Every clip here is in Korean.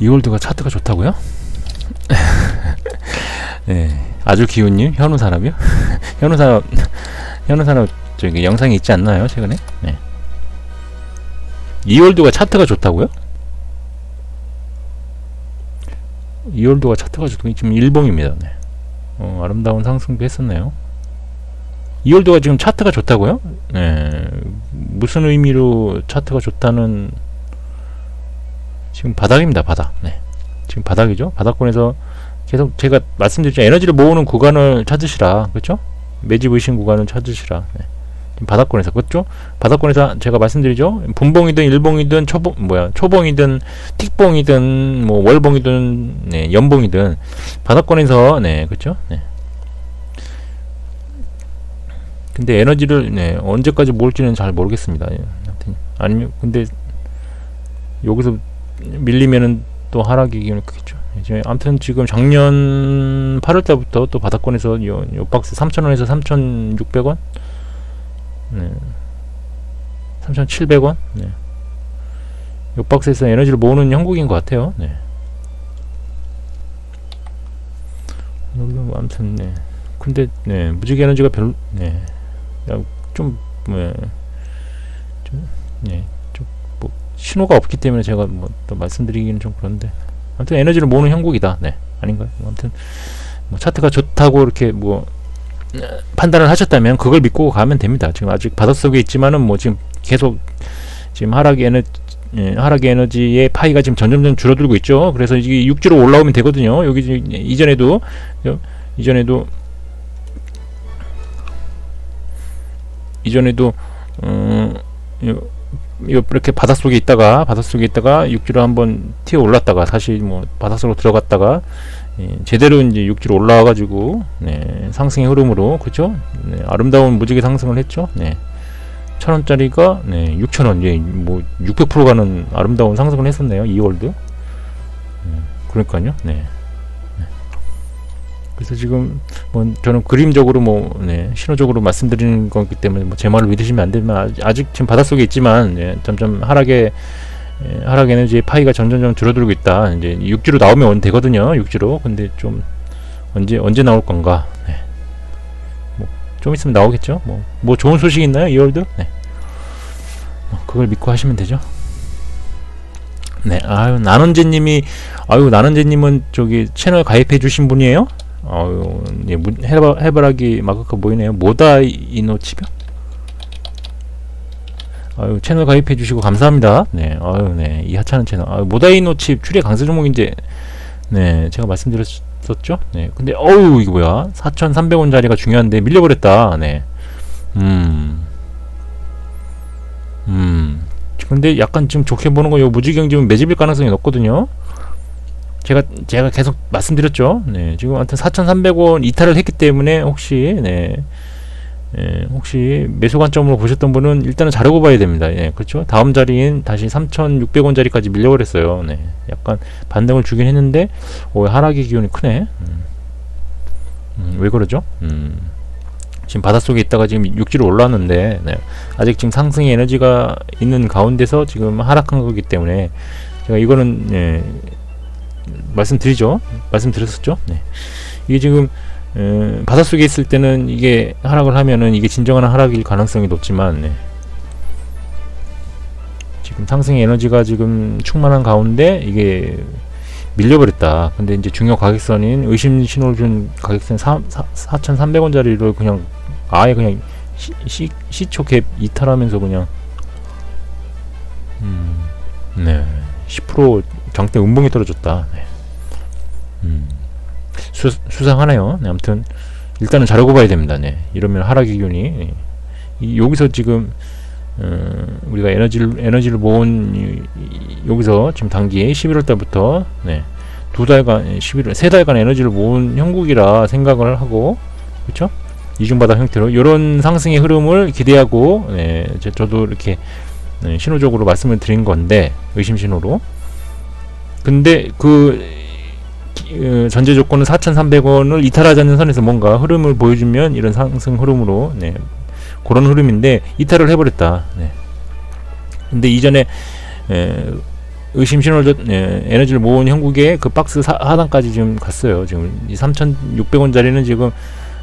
이월드가 차트가 좋다고요? 네, 아주 기운님 현우 산업이요? 현우 산업 현우 산업 저기 영상이 있지 않나요 최근에? 네. 이월드가 차트가 좋다고요? 이월드가 차트가 좋다고 지금 일봉입니다. 네. 어, 아름다운 상승도 했었네요. 이월드가 지금 차트가 좋다고요? 네. 무슨 의미로 차트가 좋다는 지금 바닥입니다. 바닥. 네. 지금 바닥이죠. 바닥권에서 계속 제가 말씀드렸죠. 에너지를 모으는 구간을 찾으시라. 그렇죠? 매집 의심 구간을 찾으시라. 네. 바닥권에서 그렇죠? 바닥권에서 제가 말씀드리죠. 분봉이든 일봉이든 초봉 뭐야 초봉이든 틱봉이든 뭐 월봉이든 네, 연봉이든 바닥권에서 네 그렇죠? 네. 근데 에너지를 네, 언제까지 모을지는 잘 모르겠습니다. 아니면 근데 여기서 밀리면은 또 하락이 기운이 크겠죠. 이제 아무튼 지금 작년 8월 달부터 또 바닥권에서 요, 요 박스 3,000원에서 3,600원, 네, 3,700원, 네. 요 박스에서 에너지를 모으는 형국인 것 같아요. 네. 뭐 아무튼 네. 근데 네 무지개 에너지가 별로 네. 좀 네. 좀 네. 신호가 없기 때문에 제가 뭐 또 말씀드리기는 좀 그런데 아무튼 에너지를 모으는 형국이다. 네. 아닌가요? 뭐 아무튼 뭐 차트가 좋다고 이렇게 뭐 판단을 하셨다면 그걸 믿고 가면 됩니다. 지금 아직 바닷속에 있지만은 뭐 지금 계속 지금 하락의 에너 예, 하락의 에너지의 파이가 지금 점점점 줄어들고 있죠. 그래서 이게 육지로 올라오면 되거든요. 여기 지- 이전에도 요- 이전에도 이전에도 음, 요, 요 이렇게 바닷속에 있다가 바닷속에 있다가 육지로 한번 튀어 올랐다가 다시 뭐 바닷속으로 들어갔다가 예, 제대로 이제 육지로 올라와 가지고 네, 상승의 흐름으로 그죠? 네, 아름다운 무지개 상승을 했죠. 네. 천 원짜리가 네, 6천 원, 예, 뭐600% 가는 아름다운 상승을 했었네요. 2월드. 음, 그러니까요. 네. 네. 그래서 지금 뭐 저는 그림적으로 뭐 네, 신호적으로 말씀드리는 거기 때문에 뭐 제 말을 믿으시면 안 되지만 아직, 지금 바닷속에 있지만 예, 점점 하락의 예, 하락 에너지의 파이가 점점점 줄어들고 있다. 이제 육지로 나오면 되거든요. 육지로. 근데 좀 언제 언제 나올 건가? 네. 뭐좀 있으면 나오겠죠. 뭐 뭐 좋은 소식 있나요? 2월드? 네. 뭐 그걸 믿고 하시면 되죠. 네. 아유, 나는제님이 아유, 나는제님은 저기 채널 가입해 주신 분이에요? 아유, 예, 문- 해바, 해바라기 마크가 보이네요. 모다이노 치병? 아유, 채널 가입해 주시고 감사합니다. 네, 아유, 네, 이 하찮은 채널. 아유, 모다이노 칩 출애 강세 종목인데, 네, 제가 말씀드렸었죠? 네, 근데, 어우, 이거 뭐야? 4,300원짜리가 중요한데 밀려버렸다. 네. 음. 음. 근데 약간 지금 좋게 보는 건 요 무지경 지금 매집일 가능성이 높거든요. 제가 제가 계속 말씀드렸죠. 네, 지금 아무튼 4,300원 이탈을 했기 때문에 혹시 네. 예, 혹시 매수 관점으로 보셨던 분은 일단은 자르고 봐야 됩니다. 예, 그렇죠? 다음 자리인 다시 3,600원짜리까지 밀려버렸어요. 네, 약간 반등을 주긴 했는데, 오, 하락의 기운이 크네. 음. 음, 왜 그러죠? 음. 지금 바닷속에 있다가 지금 육지로 올라왔는데, 네, 아직 지금 상승의 에너지가 있는 가운데서 지금 하락한 거기 때문에, 제가 이거는, 예, 말씀드리죠. 말씀드렸었죠. 네. 이게 지금, 에, 바닷속에 있을 때는 이게 하락을 하면은 이게 진정한 하락일 가능성이 높지만 네. 지금 상승의 에너지가 지금 충만한 가운데 이게 밀려버렸다. 근데 이제 중요 가격선인 의심 신호를 준 가격선 4,300원짜리를 그냥 아예 그냥 시, 시, 시초 갭 이탈하면서 그냥 음, 네. 10% 장대 운봉이 떨어졌다. 네. 음. 수, 수상하네요. 네, 아무튼 일단은 자르고 봐야 됩니다. 네. 이러면 하락의 기운이 예. 이, 여기서 지금 어, 우리가 에너지를 에너지를 모은 이, 이, 여기서 지금 단기에 11월 달부터 네. 두 달간 11월 세 달간 에너지를 모은 형국이라 생각을 하고 그렇죠? 이중바닥 형태로 이런 상승의 흐름을 기대하고 네, 제, 저도 이렇게 네, 신호적으로 말씀을 드린 건데 의심 신호로 근데 그 어, 전제 조건은 4,300원을 이탈하지 않는 선에서 뭔가 흐름을 보여주면 이런 상승 흐름으로 네, 그런 흐름인데 이탈을 해버렸다. 네. 근데 이전에 에, 의심 신호를 에너지를 모은 형국의 그 박스 사- 하단까지 지금 갔어요. 지금 이 3,600원짜리는 지금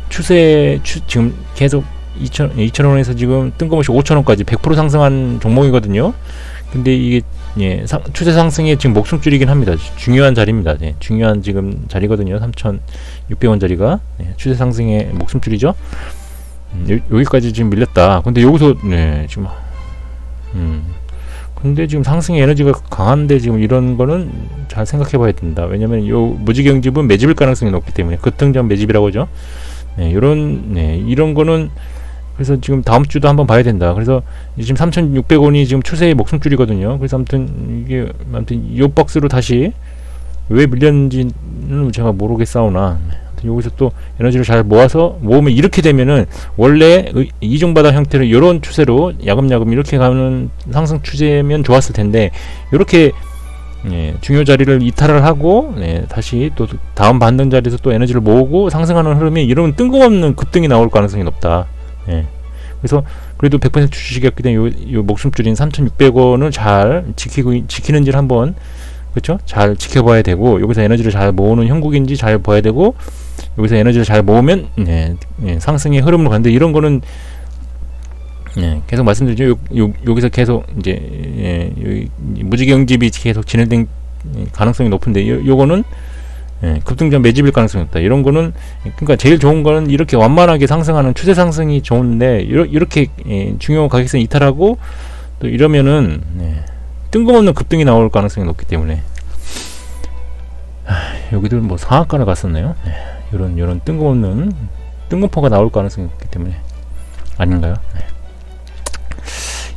추세 추, 지금 계속 2,000 2,000원에서 지금 뜬금없이 5,000원까지 100% 상승한 종목이거든요. 근데 이게 예, 상, 추세 상승에 지금 목숨줄이긴 합니다. 중요한 자리입니다. 예, 중요한 지금 자리거든요. 3,600원짜리가 예, 추세 상승의 목숨줄이죠. 음, 여, 여기까지 지금 밀렸다. 근데 여기서 네, 지금 음. 근데 지금 상승의 에너지가 강한데 지금 이런 거는 잘 생각해 봐야 된다. 왜냐면 요 무지경집은 매집일 가능성이 높기 때문에 급등전 매집이라고 하죠. 네, 요런 네, 이런 거는 그래서 지금 다음 주도 한번 봐야 된다. 그래서 지금 3,600원이 지금 추세의 목숨줄이거든요. 그래서 아무튼 이게 아무튼 요 박스로 다시 왜 밀렸는지는 제가 모르겠사오나 여기서 또 에너지를 잘 모아서 모으면 이렇게 되면은 원래 의- 이중바닥 형태로 이런 추세로 야금야금 이렇게 가는 상승 추세면 좋았을 텐데 이렇게 예, 중요 자리를 이탈을 하고 예, 다시 또 다음 반등 자리에서 또 에너지를 모으고 상승하는 흐름이 이러면 뜬금없는 급등이 나올 가능성이 높다. 예. 그래서 그래도 100% 주식이었기 때문에 요, 요 목숨줄인 3,600원을 잘 지키고 지키는지를 한번 그렇죠? 잘 지켜봐야 되고 여기서 에너지를 잘 모으는 형국인지 잘 봐야 되고 여기서 에너지를 잘 모으면 예, 예, 상승의 흐름으로 가는데 이런 거는 예, 계속 말씀드리죠. 요, 요, 여기서 계속 이제 예, 요, 무지경집이 계속 진행된 가능성이 높은데 요, 요거는 예, 급등전 매집일 가능성이 없다. 이런 거는 그러니까 제일 좋은 거는 이렇게 완만하게 상승하는 추세 상승이 좋은데 이러, 이렇게 예, 중요 가격선 이탈하고 또 이러면은 예, 뜬금없는 급등이 나올 가능성이 높기 때문에 하, 여기도 뭐 상한가를 갔었네요. 예, 이런 이런 뜬금없는 뜬금포가 나올 가능성이 있기 때문에 아닌가요? 네.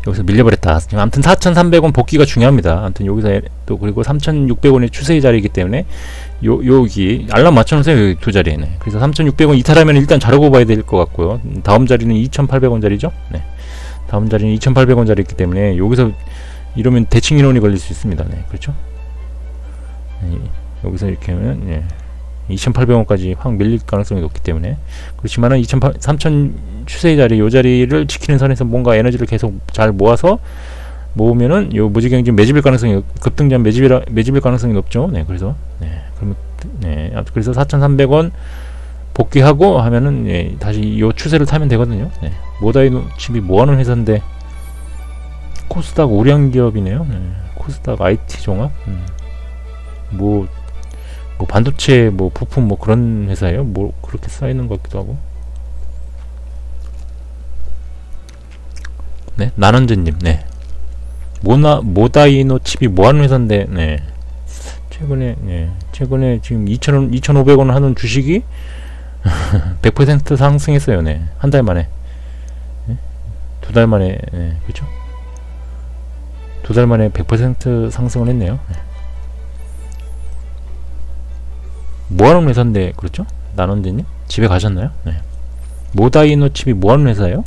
여기서 밀려버렸다. 아무튼 4,300원 복귀가 중요합니다. 아무튼 여기서 에- 또 그리고 3,600원의 추세의 자리이기 때문에 요 여기 알람 맞춰놓으세요. 두 자리에. 네. 그래서 3,600원 이탈하면 일단 자르고 봐야 될 것 같고요. 음, 다음 자리는 2,800원짜리죠. 네. 다음 자리는 2,800원짜리이기 때문에 여기서 이러면 대칭 인원이 걸릴 수 있습니다. 네. 그렇죠? 네, 여기서 이렇게 하면 예. 2,800원까지 확 밀릴 가능성이 높기 때문에 그렇지만은 2,800 3,000 추세의 자리 요 자리를 지키는 선에서 뭔가 에너지를 계속 잘 모아서 모으면은 요 무지경진 매집일 가능성이 급등전 매집일 매집일 가능성이 높죠. 네, 그래서 네, 그러면 네, 아무튼 그래서 4,300원 복귀하고 하면은 예, 다시 요 추세를 타면 되거든요. 네. 모다이노 칩이 뭐 하는 회사인데 코스닥 우량 기업이네요. 네. 코스닥 IT 종합. 음. 뭐, 뭐 반도체 뭐 부품 뭐 그런 회사예요. 뭐 그렇게 써 있는 것 같기도 하고. 네, 나는재님, 네. 모나 모다이노 칩이 뭐 하는 회사인데, 네. 최근에, 네. 최근에 지금 2,000원, 2,500원 하는 주식이 100% 상승했어요, 네. 한 달 만에. 네? 두달 만에, 네. 그죠? 두 달 만에 100% 상승을 했네요. 네. 뭐 하는 회사인데, 그렇죠? 나는재님? 집에 가셨나요? 네. 모다이노 칩이 뭐 하는 회사예요?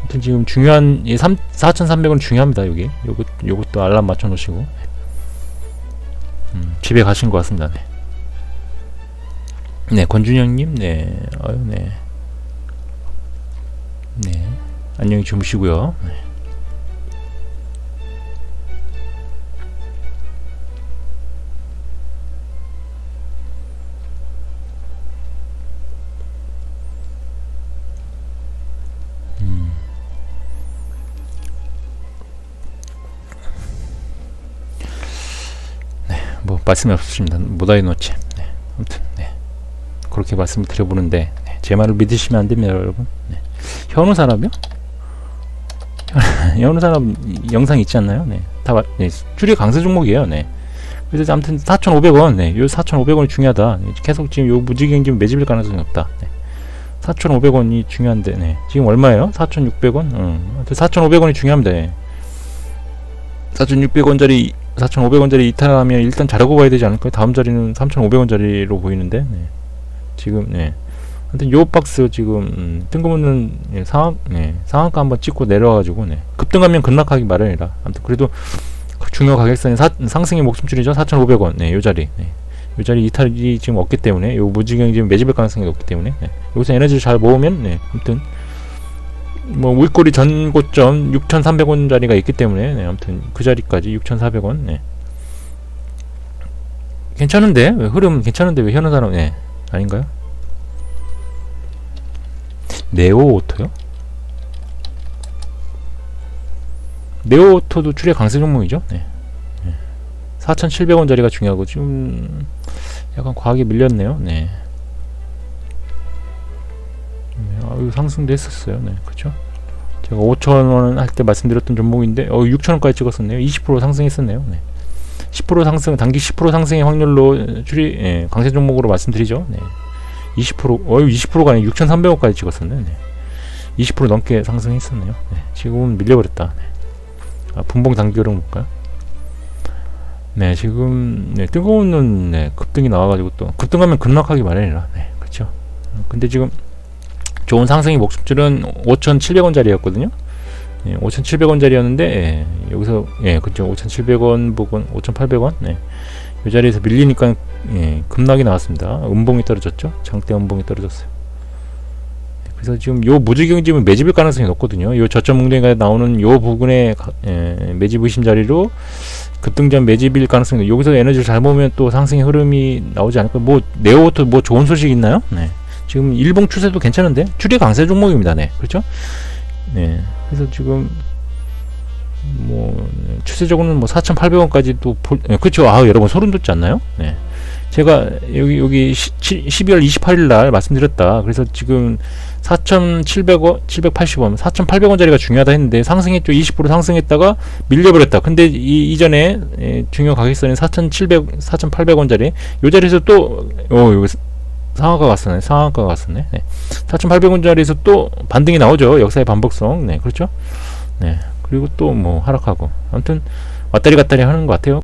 아무튼 지금 중요한 이 3, 4,300원 중요합니다 여기 요것 요것도 알람 맞춰 놓으시고 음, 집에 가신 것 같습니다 네, 네 권준영님 네 아유 네 네, 안녕히 주무시고요 네. 말씀이 없으십니다. 모다이노치. 네. 아무튼 네. 그렇게 말씀을 드려보는데 네. 제 말을 믿으시면 안 됩니다, 여러분. 네. 현우 산업이요? 현우 산업 영상 있지 않나요? 네. 다 마- 네. 줄이 강세 종목이에요. 네. 그래서 아무튼 4,500원. 네. 요 4,500원이 중요하다. 네. 계속 지금 요 무지경지 매집일 가능성이 없다. 네. 4,500원이 중요한데, 네. 지금 얼마예요? 4,600원? 음. 4,500원이 중요합니다. 네. 4,600원짜리 4,500원짜리 이탈하면 일단 자르고 봐야 되지 않을까요? 다음 자리는 3,500원짜리로 보이는데 네. 지금 네. 하여튼 요 박스 지금 음, 뜬금없는 예, 상한 네. 상한가 한번 찍고 내려와가지고 네. 급등하면 급락하기 마련이라 아무튼 그래도 그 중요 가격선이 사, 상승의 목숨줄이죠 4,500원 네, 요 자리 네. 요 자리 이탈이 지금 없기 때문에 요 무지경 지금 매집일 가능성이 높기 때문에 네. 여기서 에너지를 잘 모으면 네. 아무튼 뭐 윗꼬리 전 고점 6,300원짜리가 있기 때문에 네, 아무튼 그 자리까지 6,400원. 네. 괜찮은데 왜 흐름 괜찮은데 왜 현우 사람 네 아닌가요? 네오 오토요? 네오 오토도 출애 강세 종목이죠. 네. 4,700원짜리가 중요하고 지금 약간 과하게 밀렸네요. 네. 상승도 했었어요. 네, 그렇죠. 제가 5,000원 할 때 말씀드렸던 종목인데 어 6,000원까지 찍었었네요. 20% 상승했었네요. 네. 10% 상승, 단기 10% 상승의 확률로 줄이 예, 강세 종목으로 말씀드리죠. 네. 20% 어유 20%가 아니라 6,300원까지 찍었었네. 네. 20% 넘게 상승했었네요. 네. 지금은 밀려버렸다. 네. 아, 분봉 단기로 볼까요? 네, 지금 네, 뜨거운 눈 네, 급등이 나와가지고 또 급등하면 급락하기 마련이라. 네, 그렇죠. 어, 근데 지금 좋은 상승의 목숨줄은 5,700원짜리였거든요. 예, 5,700원짜리였는데 예, 여기서 예, 그죠. 5,700원 부근 5,800원. 네. 이 자리에서 밀리니까 예, 급락이 나왔습니다. 음봉이 떨어졌죠. 장대 음봉이 떨어졌어요. 네, 그래서 지금 요 무지경지면 매집일 가능성이 높거든요. 요 저점 웅덩이가 나오는 요 부근에 가- 예, 매집 의심 자리로 급등전 매집일 가능성이 높- 여기서 에너지를 잘 모으면 또 상승의 흐름이 나오지 않을까? 뭐 네오도 뭐 좋은 소식 있나요? 네. 지금 일봉 추세도 괜찮은데 추리 강세 종목입니다. 네, 그렇죠? 네, 그래서 지금 뭐 추세적으로는 뭐 4,800원까지 또 볼, 네, 그렇죠. 아, 여러분 소름 돋지 않나요? 네, 제가 여기 여기 시, 12월 28일 날 말씀드렸다. 그래서 지금 4,700원, 780원, 4,800원짜리가 중요하다 했는데 상승했죠. 20% 상승했다가 밀려버렸다. 근데 이 이전에 예, 중요 가격선인 4,700, 4,800원짜리 요 자리에서 또 어, 여기 상한가 갔었네. 상한가 갔었네. 네. 4,800원짜리에서 또 반등이 나오죠. 역사의 반복성. 네, 그렇죠. 네. 그리고 또 뭐 하락하고. 아무튼 왔다리 갔다리 하는 것 같아요.